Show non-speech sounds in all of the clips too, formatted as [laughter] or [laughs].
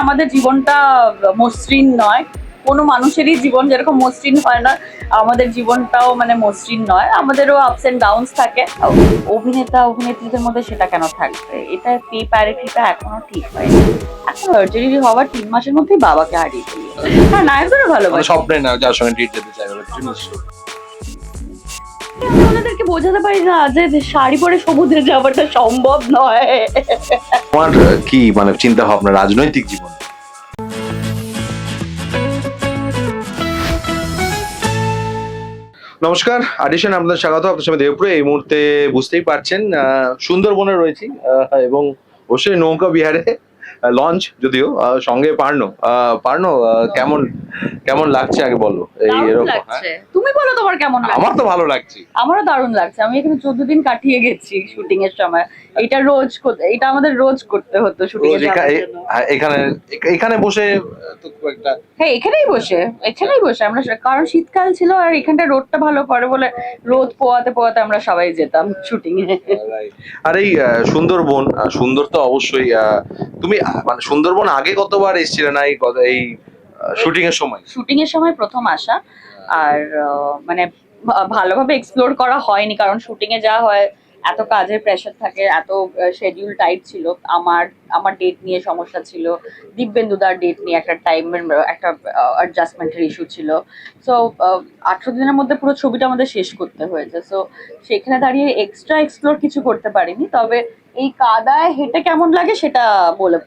আমাদের জীবনটা মসৃণ নয়। কোনো মানুষেরই জীবন যেরকম মসৃণ হয় না আমাদের জীবনটাও মানে মসৃণ নয়। আমাদেরও আপস এন্ড ডাউনস থাকে। অভিনেতা অভিনেত্রীদের মধ্যে সেটা কেন থাকবে? এটা পে প্যারিটিটা এখনও ঠিক হয়নি। এখন সার্জারি হওয়ার তিন মাসের মধ্যেই বাবাকে হারিয়ে ফেলি। হ্যাঁ নায়কদেরও ভালোবাসি স্বপ্নে না যার সঙ্গে ডেট যেতে চাই ওনাদেরকে বোঝাতে পারি না যে শাড়ি পরে সমুদ্রে যাওয়াটা সম্ভব নয়। আহ, কি মানে চিন্তা ভাবনা রাজনৈতিক নমস্কার আডিশন আপনাদের স্বাগত আপনার সঙ্গে দেবপুরে। এই মুহূর্তে বুঝতেই পারছেন সুন্দরবনে রয়েছি এবং অবশ্যই নৌকা বিহারে লঞ্চ যদিও সঙ্গে পার্নো পার্নো কেমন কেমন লাগছে আগে বলো? এই এরকম হ্যাঁ? তুমি বলো তোমার কেমন লাগছে? আমার তো ভালো লাগছে। আমারও দারুণ লাগছে। আমি এখানে চোদ্দ দিন কাটিয়ে গেছি শুটিং এর সময়। এটা রোজ এটা আমাদের রোজ করতে হতো শুটিং এর হ্যাঁ, এখানে এখানে বসে তো খুব একটা হ্যাঁ এখানেই বসে। এখানেই বসে। আমরা কারণ শীতকাল ছিল আর এখানটা রোদটা ভালো পড়ে বলে রোদ পোয়াতে পোয়াতে আমরা সবাই যেতাম শুটিং এ। আর এই সুন্দরবন সুন্দর তো অবশ্যই তুমি মানে সুন্দরবন আগে কতবার এসেছিলে না এই এই শুটিং এর সময়? শুটিং এর সময় প্রথম আসা। আর মানে ভালোভাবে এক্সপ্লোর করা হয়নি, কারণ শুটিং এ যা হয়, এত কাজের প্রেশার থাকে, এত শিডিউল টাইট ছিল। আমার আমার ডেট নিয়ে সমস্যা ছিল। দিব্যেন্দুদার ডেট নিয়ে একটা টাইমের একটা অ্যাডজাস্টমেন্টের ইস্যু ছিল। সো আঠেরো দিনের মধ্যে পুরো ছবিটা আমাদের শেষ করতে হয়েছে। সো সেখানে দাঁড়িয়ে এক্সট্রা এক্সপ্লোর কিছু করতে পারিনি। তবে এই কাদায় হেঁটে কেমন লাগে সেটা বলে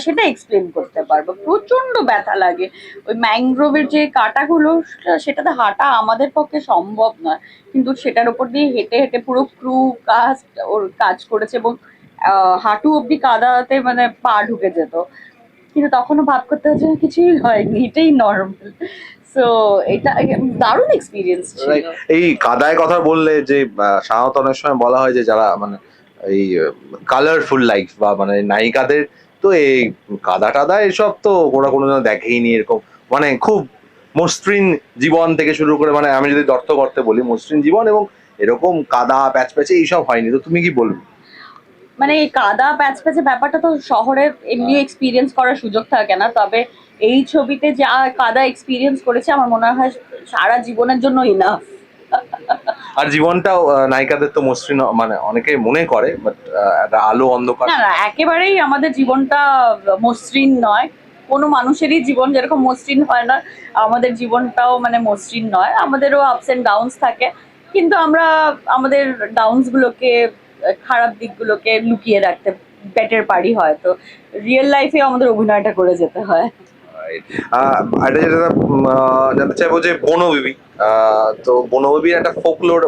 সেটা এক্সপ্লেন করতে পারব। প্রচণ্ড ব্যথা লাগে। ওই ম্যাংগ্রোভের যে কাঁটাগুলো, সেটা- সেটাতে হাঁটা আমাদের পক্ষে সম্ভব নয়। কিন্তু সেটার উপর দিয়ে হেঁটে হেঁটে পুরো ক্রু কাস্ট ওর কাজ করেছে এবং হাঁটু অব্দি কাদাতে মানে পা ঢুকে যেত। কিন্তু তখনও ভাব করতে হচ্ছে, কিছুই হয়নি, এটাই নর্মাল সো এটা দারুণ এক্সপিরিয়েন্স এই কাদায় কথা বললে যে সাধারণত অনেক সময় বলা হয় যে, যারা মানে এই কালারফুল লাইফ বা মানে নায়িকাদের তো এই কাদা টাদা এসব তো ওরা কোনোদিনও দেখেইনি এরকম। মানে খুব মসৃণ জীবন থেকে শুরু করে মানে আমি যদি দর্থ করতে বলি মসৃণ জীবন এবং এরকম কাদা প্যাচ প্যাচে এইসব হয়নি। তো তুমি কি বলবে? মানে এই কাদা প্যাচ প্যাচে ব্যাপারটা তো শহরে এমনি এক্সপিরিয়েন্স করার সুযোগ থাকে না। তবে এই ছবিতে যা কাদা এক্সপিরিয়েন্স করেছে আমার মনে হয় সারা জীবনের জন্য ইনাফ আর জীবনটাও নায়িকাদের তো মসৃণ মানে অনেকে মনে করে বাট আলো অন্ধকার। না না, একেবারেই আমাদের জীবনটা মসৃণ নয়। কোনো মানুষেরই জীবন যেরকম মসৃণ হয় না, আমাদের জীবনটাও মানে মসৃণ নয়। আমাদেরও আপস এন্ড ডাউনস থাকে, কিন্তু আমরা আমাদের ডাউনস গুলোকে, খারাপ দিকগুলোকে লুকিয়ে রাখতে বেটার পারি হয়তো। রিয়েল লাইফে আমাদের অভিনয়টা করে যেতে হয়। এটা যেটা জানতে চাইব যে বনবিবি তো বনবিবির একটা ফোকলোর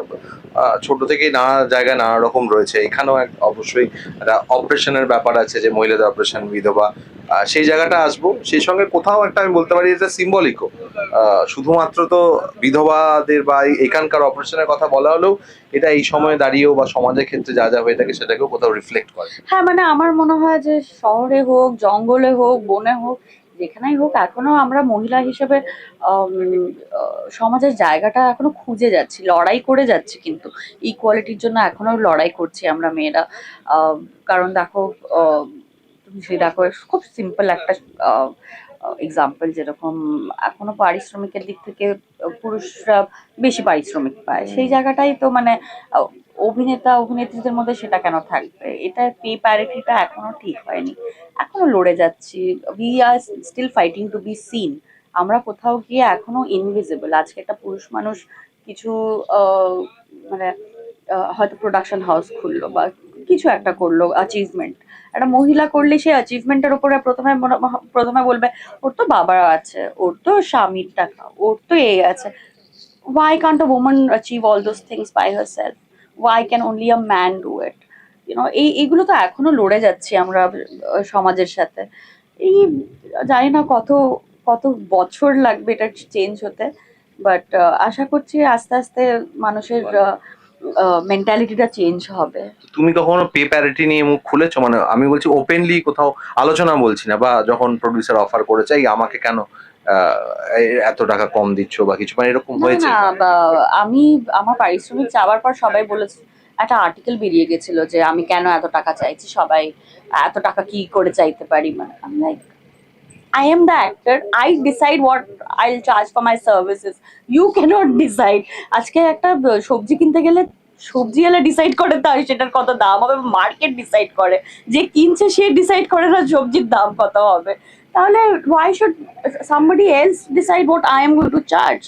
ছোট থেকেই নানা জায়গায় নানা রকম রয়েছে। এখানেও এক, অবশ্যই একটা অপারেশনের ব্যাপার আছে যে মহিলাদের অপারেশন বিধবা সেই জায়গাটা আসব। সেই সঙ্গে কোথাও একটা আমি বলতে পারি, এটা সিম্বলিকও শুধুমাত্র তো বিধবাদের বা এখানকার অপারেশনের কথা বলা হলেও এটা এই সময়ে দাঁড়িয়েও বা সমাজের ক্ষেত্রে যা যা হয়ে থাকে সেটাকেও কোথাও রিফ্লেক্ট করে। হ্যাঁ মানে আমার মনে হয় যে শহরে হোক, জঙ্গলে হোক, বনে হোক যেখানেই হোক এখনও আমরা মহিলা হিসেবে সমাজের জায়গাটা এখনও খুঁজে যাচ্ছি লড়াই করে যাচ্ছি কিন্তু। ইকুয়ালিটির জন্য এখনও লড়াই করছি আমরা মেয়েরা। কারণ দেখো তুমি যদি দেখো খুব সিম্পল একটা এক্সাম্পল যেরকম এখনও পারিশ্রমিকের দিক থেকে পুরুষরা বেশি পারিশ্রমিক পায়। সেই জায়গাটাই তো মানে অভিনেতা, অভিনেত্রীদের মধ্যে সেটা কেন থাকবে? এটা পে প্যারিটিটা এখনও ঠিক হয়নি। এখনও লড়ে যাচ্ছি। We are still fighting to be seen আমরা কোথাও গিয়ে এখনও ইনভিজিবল আজকে একটা পুরুষ মানুষ কিছু মানে হয়তো প্রোডাকশন হাউস খুললো বা কিছু একটা করল অ্যাচিভমেন্ট একটা মহিলা করলে সেই অ্যাচিভমেন্টের উপরে প্রথমে প্রথমে বলবে, ওর তো বাবা আছে, ওর তো স্বামীর টাকা, ওর তো এই আছে। Why can't a woman achieve all those things by herself? why can can a man man do you know, এই, এইগুলো তো এখনও লড়ে যাচ্ছি আমরা সমাজের সাথে। এই জানি না কত কত বছর লাগবে এটা চেঞ্জ হতে বাট আশা করছি আস্তে আস্তে মানুষের মেন্টালিটিটা চেঞ্জ হবে। তুমি কখনো পে প্যারিটি নিয়ে মুখ খুলেছো? মানে আমি বলছি ওপেনলি কোথাও আলোচনা বলছি না, বা যখন প্রডিউসার অফার করেছে, এই আমাকে কেন এত টাকা কম দিচ্ছ বা কিছু মানে এরকম হয়েছে না বা আমি আমার পারিশ্রমিক চাওয়ার পর সবাই বলেছে একটা আর্টিকেল বেরিয়ে গেছিল যে আমি কেন এত টাকা চাইছি সবাই এত টাকা কি করে চাইতে পারি মানে আমি like I am the actor. I decide what I'll charge for my services. You cannot decide. আজকে একটা ব- সবজি কিনতে গেলে সবজি এলা ডিসাইড করে তাই সেটার কত দাম হবে মার্কেট ডিসাইড করে যে কিনছে সে ডিসাইড করে না সবজির দাম কত হবে তাহলে why should somebody else decide what I am going to charge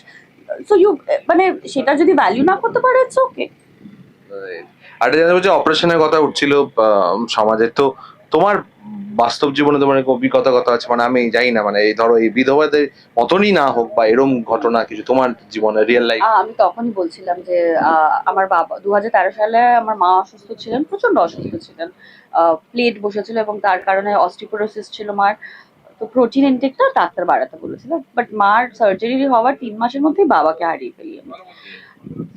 so you মানে সেটা যদি ভ্যালু না করতে পারে ইটস ওকে আর জানতে বলছি অপারেশনের কথা উঠছিল আহ, সমাজের তো তোমার বাস্তব জীবনে তোমার এরকম অভিজ্ঞতা কথা আছে? মানে আমি জানি না মানে এই ধরো এই বিধবাদের মতনই না হোক বা এরম ঘটনা কিছু তোমার জীবনে রিয়েল লাইফ আমি তখনই বলছিলাম যে আহ, আমার বাবা দু তেরো সালে আমার মা অসুস্থ ছিলেন প্রচণ্ড অসুস্থ ছিলেন। প্লেট বসেছিল এবং তার কারণে অস্টিপোরোসিস ছিল মার। তো প্রোটিন ইনটেকটা ডাক্তার বাড়াতে বলেছিল। বাট মার সার্জারি হওয়ার তিন মাসের মধ্যেই বাবাকে হারিয়ে ফেলি আমি।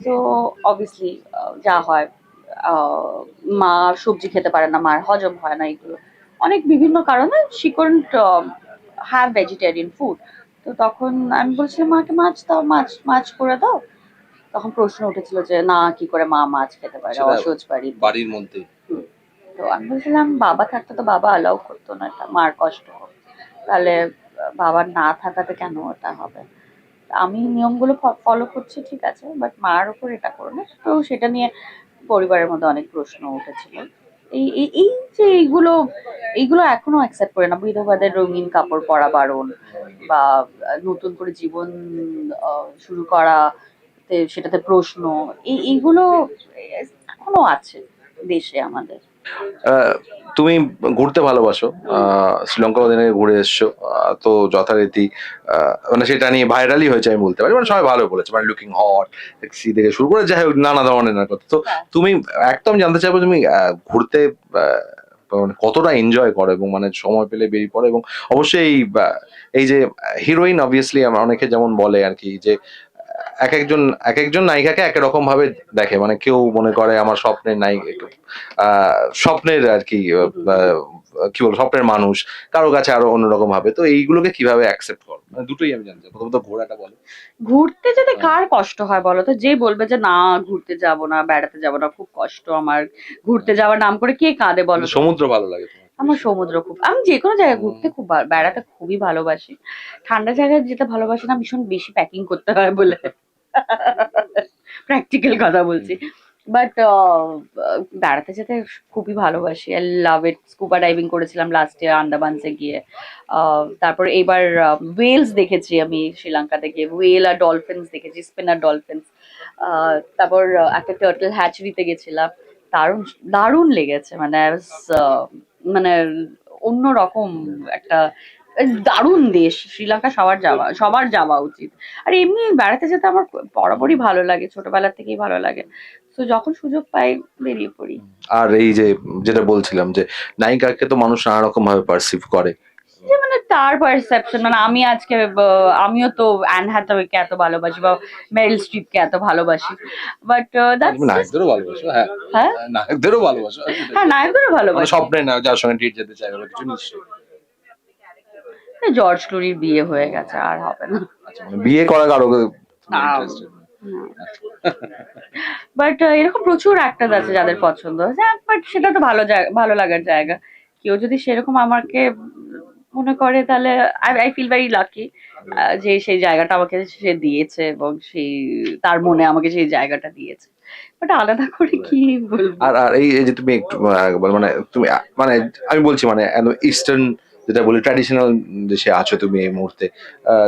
তো অবভিয়াসলি যা হয় মা সবজি খেতে পারে না মার হজম হয় না এগুলো। অনেক বিভিন্ন কারণে she couldn't have vegetarian food তো তখন আমি বলছিলাম মাকে মাছ দাও মাছ মাছ করে দাও। তখন প্রশ্ন উঠেছিল যে না কি করে মা মাছ খেতে পারে? অসহজ বাড়ি বাড়ির মধ্যে তো আমি বলছিলাম বাবা থাকতো তো বাবা অ্যালাউ করতো না এটা মার কষ্ট হোক তাহলে বাবার না থাকাতে কেন ওটা হবে? আমি নিয়মগুলো ফলো করছি, ঠিক আছে বাট মার ওপর এটা করো না। তো সেটা নিয়ে পরিবারের মধ্যে অনেক প্রশ্ন উঠেছিল। এই, এই- যে এইগুলো এইগুলো এখনও অ্যাকসেপ্ট করে না। বিধবাদের রঙিন কাপড় পরা বারণ বা নতুন করে জীবন শুরু করা সেটাতে প্রশ্ন, এই, এইগুলো এখনও আছে দেশে আমাদের। তুমি ঘুরতে ভালোবাসো শ্রীলঙ্কা ওদিনে ঘুরে এসছো তো যথারীতি মানে সেটা নিয়ে ভাইরালই হয়েছে আমি বলতে পারি মানে সবাই ভালো বলেছে মানে লুকিং হট সি থেকে শুরু করে যাই হোক নানা ধরনের না কথা তো হ্যাঁ। তুমি একদম জানতে চাইব তুমি ঘুরতে মানে কতটা এনজয় করো এবং মানে সময় পেলে বেরিয়ে পড়ো এবং অবশ্যই এই, যে হিরোইন অবভিয়াসলি অনেকে যেমন বলে আর কি যে এক একজন এক একজন নায়িকাকে এক রকম ভাবে দেখে। মানে কেউ মনে করে আমার স্বপ্নের নায়িকা আহ, স্বপ্নের আর কি কি বলব স্বপ্নের মানুষ কারও কাছে আরও অন্যরকম ভাবে। তো এইগুলোকে কীভাবে অ্যাকসেপ্ট করো? মানে দুটোই আমি জানতে। প্রথমত ঘোরাটা বলো। ঘুরতে যেতে কার কষ্ট হয় বলো তো? যে বলবে যে না ঘুরতে যাব না বেড়াতে যাব না খুব কষ্ট আমার। ঘুরতে যাওয়ার নাম করে কে কাঁদে বলো সমুদ্র ভালো লাগে আমার সমুদ্র খুব আমি যে কোনো জায়গায় ঘুরতে খুব বেড়াতে খুবই ভালোবাসি। ঠান্ডা জায়গায় যেতে ভালোবাসি না ভীষণ বেশি প্যাকিং করতে হয় বলে। [laughs] প্র্যাকটিক্যাল কথা বলছি। বাট বেড়াতে যেতে খুবই ভালোবাসি। I love it scuba diving করেছিলাম লাস্ট ইয়ার আন্দামানসে গিয়ে। আহ, তারপর এবার ওয়েলস দেখেছি আমি শ্রীলঙ্কাতে গিয়ে। ওয়েল আর ডলফিনস দেখেছি স্পিনার ডলফিনস তারপর আহ, একটা টার্টল হ্যাচারিতে গেছিলাম। দারুণ দারুণ লেগেছে। মানে was, আহ, মানে অন্য রকম একটা দারুণ দেশ, শ্রীলঙ্কা সবার যাওয়া সবার যাওয়া উচিত। আর এমনি বেড়াতে যেতে আমার বরাবরই ভালো লাগে, ছোটবেলা থেকেই ভালো লাগে। তো যখন সুযোগ পাই, বেরিয়ে পড়ি। আর এই যে, যেটা বলছিলাম যে, নায়িকাকে তো মানুষ নানা রকম ভাবে পারসিভ করে। যে মানে তার পারসেপশন মানে আমি আজকে আমিও তো অ্যান হ্যাথাওয়েকে এত ভালোবাসি বা মেরিল স্ট্রিপকে এত ভালোবাসি। বাট দ্যাটস নায়কদেরও ভালোবাসো হ্যাঁ। হ্যাঁ? নায়কদেরও ভালোবাসো হ্যাঁ নায়কদেরও মানে ভালোবাসি। স্বপ্নের নায়ক যার সঙ্গে ডেট যেতে চাই বা কিছু নিশ্চয়ই। জর্জ ক্লুনির বিয়ে হয়ে গেছে আর হবে না। আচ্ছা মানে বিয়ে করা কারও বাট এরকম প্রচুর অ্যাক্টার আছে যাদের পছন্দ। বাট সেটা তো ভালো ভালো লাগার জায়গা। কেউ যদি সেরকম আমাকে মনে করে তাহলে আই ফিল ভেরি লাকি যে সেই জায়গাটা আমাকে সে দিয়েছে এবং সেই তার মনে আমাকে সেই জায়গাটা দিয়েছে। বাট আলাদা করে কি বলব? আর আর এই যে তুমি একটু মানে তুমি মানে আমি বলছি মানে ইস্টার্ন যেটা বলি ট্র্যাডিশনাল দেশে আছো তুমি এই মুহূর্তে।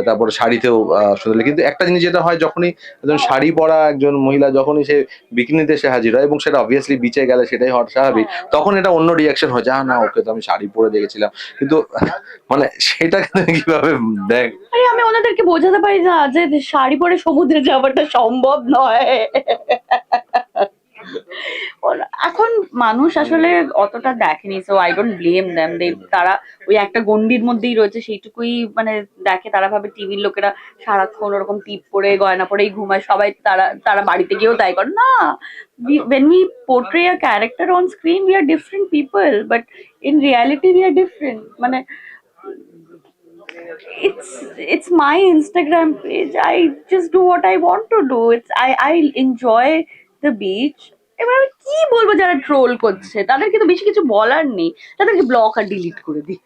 তারপরে শাড়িতেও সুন্দর কিন্তু একটা জিনিস যেটা হয়, যখনই একজন শাড়ি পরা একজন মহিলা, যখনই সে বিকিনিতে সে হাজির হয় এবং সেটা অবভিয়াসলি বিচে গেলে সেটাই হওয়ার স্বাভাবিক, তখন এটা অন্য রিয়াকশন হয়, যা না, ওকে তো আমি শাড়ি পরে দেখেছিলাম। কিন্তু মানে তুমি কীভাবে দেখ আমি ওনাদেরকে বোঝাতে পারি না যে শাড়ি পরে সমুদ্রে যাওয়াটা সম্ভব নয়। এখন মানুষ আসলে অতটা দেখেনি so I don't blame them they তারা ওই একটা গন্ডির মধ্যেই রয়েছে সেইটুকুই মানে দেখে তারা ভাবে টিভির লোকেরা সারাক্ষণ ওরকম টিপ পরে গয়না পরেই ঘুমায় সবাই তারা তারা বাড়িতে গিয়েও তাই করে না when we portray a character on screen we are different people but in reality we are different মানে it's it's my Instagram page. I just do what I want to do. It's I I enjoy the beach. এবার আমি কি বলব যারা troll করছে? তাদেরকে তো বেশি কিছু বলার নেই। তাদেরকে ব্লক আর ডিলিট করে দিই।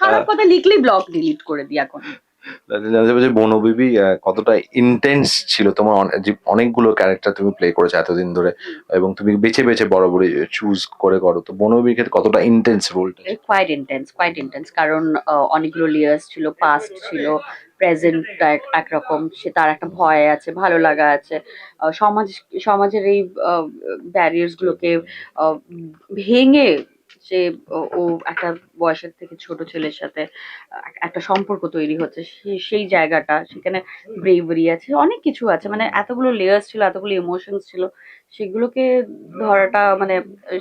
খারাপ কথা লিখলেই ব্লগ ডিলিট করে দিই এখন। যে বনবিবি কতটা ইন্টেন্স ছিল তোমার অনেকগুলো ক্যারেক্টার তুমি প্লে করেছ এতদিন ধরে এবং তুমি বেছে বেছে বড় বরাবরই চুজ করে করো। তো বনবিবির ক্ষেত্রে কতটা ইন্টেন্স রোলটা কোয়াইট ইন্টেন্স কোয়াইট ইন্টেন্স কারণ অনেকগুলো লেয়ার্স ছিল পাস্ট ছিল প্রেজেন্ট একরকম সে তার একটা ভয় আছে ভালো লাগা আছে। সমাজ সমাজের এই ব্যারিয়ার্স গুলোকে আহ, ভেঙে সে ও- একটা বয়সের থেকে ছোট ছেলের সাথে একটা সম্পর্ক তৈরি হচ্ছে। সেই জায়গাটা সেখানে ব্রেভারি আছে অনেক কিছু আছে। মানে এতগুলো লেয়ার্স ছিল এতগুলো ইমোশনস ছিল সেগুলোকে ধরাটা মানে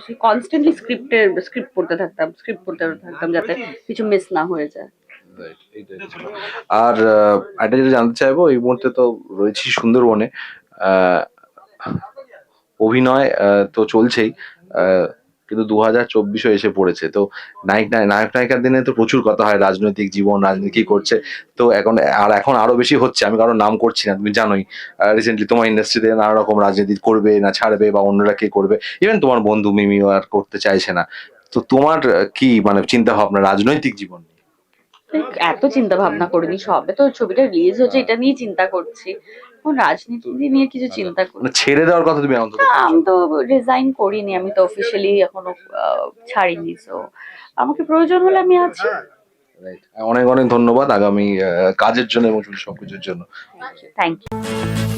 সে কনস্ট্যান্টলি স্ক্রিপ্টের স্ক্রিপ্ট পড়তে থাকতাম স্ক্রিপ্ট পড়তে থাকতাম যাতে কিছু মিস না হয়ে যায়। আর একটা যেটা জানতে চাইব, এই মুহূর্তে তো রয়েছি সুন্দরবনে। অভিনয় তো চলছেই কিন্তু দু হাজার চব্বিশও এসে পড়েছে। তো নায়ক নায়ক নায়িকার দিনে তো প্রচুর কথা হয়, রাজনৈতিক জীবন, রাজনীতি করছে। তো এখন, আর এখন আরও বেশি হচ্ছে, আমি কারোর নাম করছি না, তুমি জানোই। রিসেন্টলি তোমার ইন্ডাস্ট্রিতে নানা রকম রাজনীতি করবে না ছাড়বে বা অন্যরা কে করবে। ইভেন তোমার বন্ধু মিমিও আর করতে চাইছে না। তো তোমার কি মানে চিন্তা ভাবনা রাজনৈতিক জীবন নিয়ে? এত চিন্তা ভাবনা করিনি সবে তো ছবিটা রিলিজ হচ্ছে এটা নিয়ে চিন্তা করছি। রাজনীতি নিয়ে কিছু চিন্তা করি মানে ছেড়ে দেওয়ার কথা তুমি অন্তত আমি তো রিজাইন করিনি আমি তো অফিসিয়ালি এখনও ছাড়িনি সো আমাকে প্রয়োজন হলে আমি আছি. অনেক অনেক ধন্যবাদ আগামী কাজের জন্য এবং সবকিছুর জন্য। Thank you